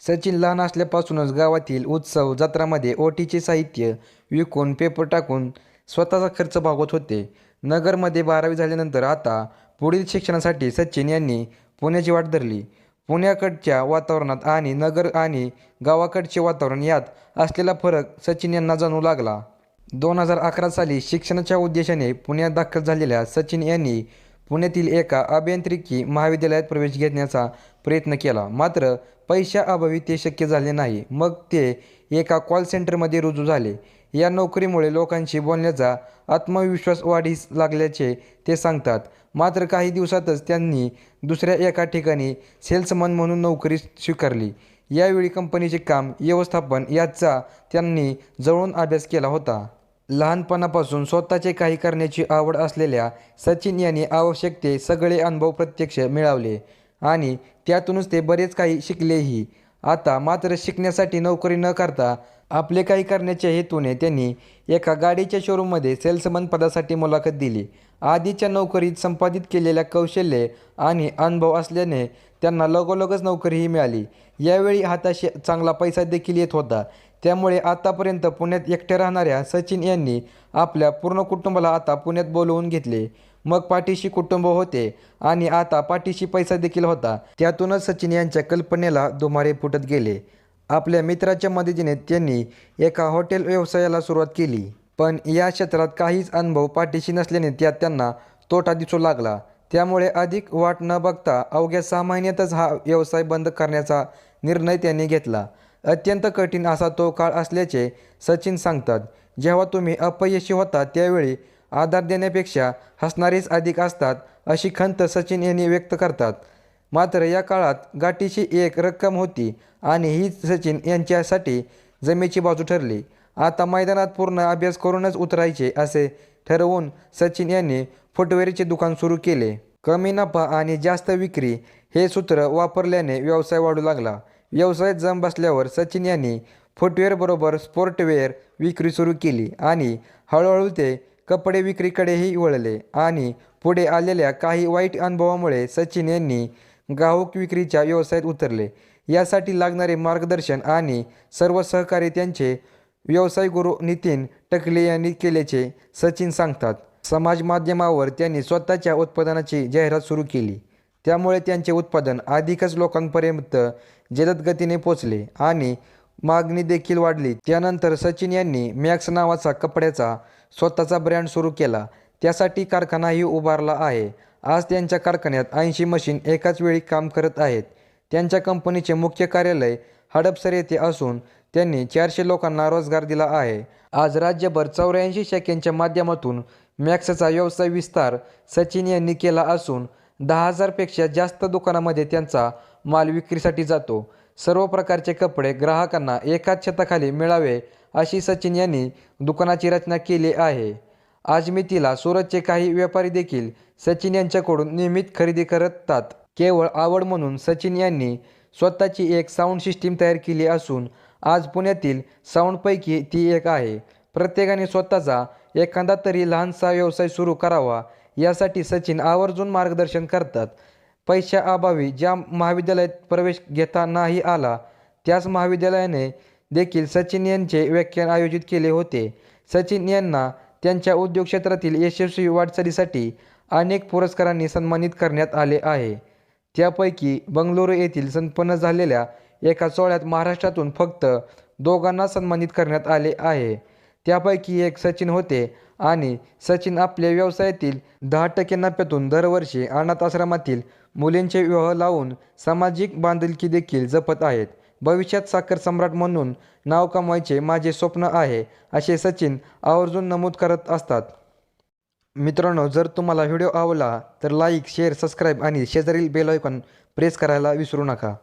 सचिन लहान असल्यापासूनच गावातील उत्सव जत्रामध्ये ओटीचे साहित्य विकून पेपर टाकून स्वतःचा खर्च भागवत होते. नगरमध्ये बारावी झाल्यानंतर आता पुढील शिक्षणासाठी सचिन यांनी पुण्याची वाट धरली. पुण्याकडच्या वातावरणात आणि नगर आणि गावाकडचे वातावरण यात असलेला फरक सचिन यांना जाणू लागला. दोन हजार अकरा साली शिक्षणाच्या उद्देशाने पुण्यात दाखल झालेल्या सचिन यांनी पुण्यातील एका अभियांत्रिकी महाविद्यालयात प्रवेश घेण्याचा प्रयत्न केला. मात्र पैशाअभावी ते शक्य झाले नाही. मग ते एका कॉल सेंटरमध्ये रुजू झाले. या नोकरीमुळे लोकांशी बोलण्याचा आत्मविश्वास वाढीस लागल्याचे ते सांगतात. मात्र काही दिवसातच त्यांनी दुसऱ्या एका ठिकाणी सेल्समन म्हणून नोकरी स्वीकारली. यावेळी कंपनीचे काम व्यवस्थापन याचा त्यांनी जवळून अभ्यास केला होता. लहानपणापासून स्वतःचे काही करण्याची आवड असलेल्या सचिन यांनी आवश्यक ते सगळे अनुभव प्रत्यक्ष मिळवले आणि त्यातूनच ते बरेच काही शिकलेही. आता मात्र शिकण्यासाठी नोकरी न करता आपले काही करण्याच्या हेतूने त्यांनी एका गाडीच्या शोरूममध्ये सेल्समन पदासाठी मुलाखत दिली. आधीच्या नोकरीत संपादित केलेल्या कौशल्ये आणि अनुभव असल्याने त्यांना लगोलगच नोकरीही मिळाली. यावेळी हाताशी चांगला पैसा देखील येत होता. त्यामुळे आतापर्यंत पुण्यात एकटे राहणाऱ्या सचिन यांनी आपल्या पूर्ण कुटुंबाला आता पुण्यात बोलवून घेतले. मग पाठीशी कुटुंब होते आणि आता पाठीशी पैसा देखील होता. त्यातूनच सचिन यांच्या कल्पनेला दुमारे फुटत गेले. आपल्या मित्राच्या मदतीने त्यांनी एका हॉटेल व्यवसायाला सुरुवात केली. पण या क्षेत्रात काहीच अनुभव पाठीशी नसल्याने त्यात त्यांना तोटा दिसू लागला. त्यामुळे अधिक वाट न बघता अवघ्या सहा महिन्यातच हा व्यवसाय बंद करण्याचा निर्णय त्यांनी घेतला. अत्यंत कठीण असा तो काळ असल्याचे सचिन सांगतात. जेव्हा तुम्ही अपयशी होता त्यावेळी आधार देण्यापेक्षा हसणारेच अधिक असतात अशी खंत सचिन यांनी व्यक्त करतात. मात्र या काळात गाठीची एक रक्कम होती आणि ही सचिन यांच्यासाठी जमेची बाजू ठरली. आता मैदानात पूर्ण अभ्यास करूनच उतरायचे असे ठरवून सचिन यांनी फुटवेअरचे दुकान सुरू केले. कमी नफा आणि जास्त विक्री हे सूत्र वापरल्याने व्यवसाय वाढू लागला. व्यवसायात जम बसल्यावर सचिन यांनी फुटवेअरबरोबर स्पोर्टवेअर विक्री सुरू केली आणि हळूहळू ते कपडे विक्रीकडेही वळले आणि पुढे आलेल्या काही वाईट अनुभवामुळे सचिन यांनी ग्राहक विक्रीच्या व्यवसायात उतरले. यासाठी लागणारे मार्गदर्शन आणि सर्व सहकारी त्यांचे व्यवसाय गुरु नितीन टकले यांनी केल्याचे सचिन सांगतात. समाज माध्यमावर त्यांनी स्वतःच्या उत्पादनाची जाहिरात सुरू केली. त्यामुळे त्यांचे उत्पादन अधिकच लोकांपर्यंत जलद गतीने पोचले आणि मागणी देखील वाढली. त्यानंतर सचिन यांनी मॅक्स नावाचा कपड्याचा स्वतःचा ब्रँड सुरू केला. त्यासाठी कारखानाही उभारला आहे. आज त्यांच्या कारखान्यात ऐंशी मशीन एकाच वेळी काम करत आहेत. त्यांच्या कंपनीचे मुख्य कार्यालय हडपसर येथे असून त्यांनी चारशे लोकांना रोजगार दिला आहे. आज राज्यभर चौऱ्याऐंशी शाखेंच्या माध्यमातून मॅक्सचा व्यवसाय विस्तार सचिन यांनी केला असून दहा हजारपेक्षा जास्त दुकानामध्ये त्यांचा माल विक्रीसाठी जातो. सर्व प्रकारचे कपडे ग्राहकांना एकाच छताखाली मिळावे अशी सचिन यांनी दुकानाची रचना केली आहे. आज मितीला सुरतचे काही व्यापारी देखील सचिन यांच्याकडून नियमित खरेदी करतात. केवळ आवड म्हणून सचिन यांनी स्वतःची एक साऊंड सिस्टीम तयार केली असून आज पुण्यातील साऊंडपैकी ती एक आहे. प्रत्येकाने स्वतःचा एखादा तरी लहानसा व्यवसाय सुरू करावा यासाठी सचिन आवर्जून मार्गदर्शन करतात. पैशाअभावी ज्या महाविद्यालयात प्रवेश घेता नाही आला त्याच महाविद्यालयाने देखील सचिन यांचे व्याख्यान आयोजित केले होते. सचिन यांना त्यांच्या उद्योग क्षेत्रातील यशस्वी वाटचालीसाठी अनेक पुरस्कारांनी सन्मानित करण्यात आले आहे. त्यापैकी बंगळुरू येथील संपन्न झालेल्या एका सोहळ्यात महाराष्ट्रातून फक्त दोघांना सन्मानित करण्यात आले आहे. त्यापैकी एक सचिन होते आणि सचिन आपल्या व्यवसायातील दहा टक्के नफ्यातून दरवर्षी अनाथ आश्रमातील मुलींचे विवाह लावून सामाजिक बांधिलकी देखील जपत आहेत. भविष्यात साखर सम्राट म्हणून नाव कमवायचे माझे स्वप्न आहे असे सचिन आवर्जून नमूद करत असतात. मित्रांनो जर तुम्हाला व्हिडिओ आवडला तर लाईक शेअर सबस्क्राईब आणि शेजारील बेल आयकॉन प्रेस करायला विसरू नका.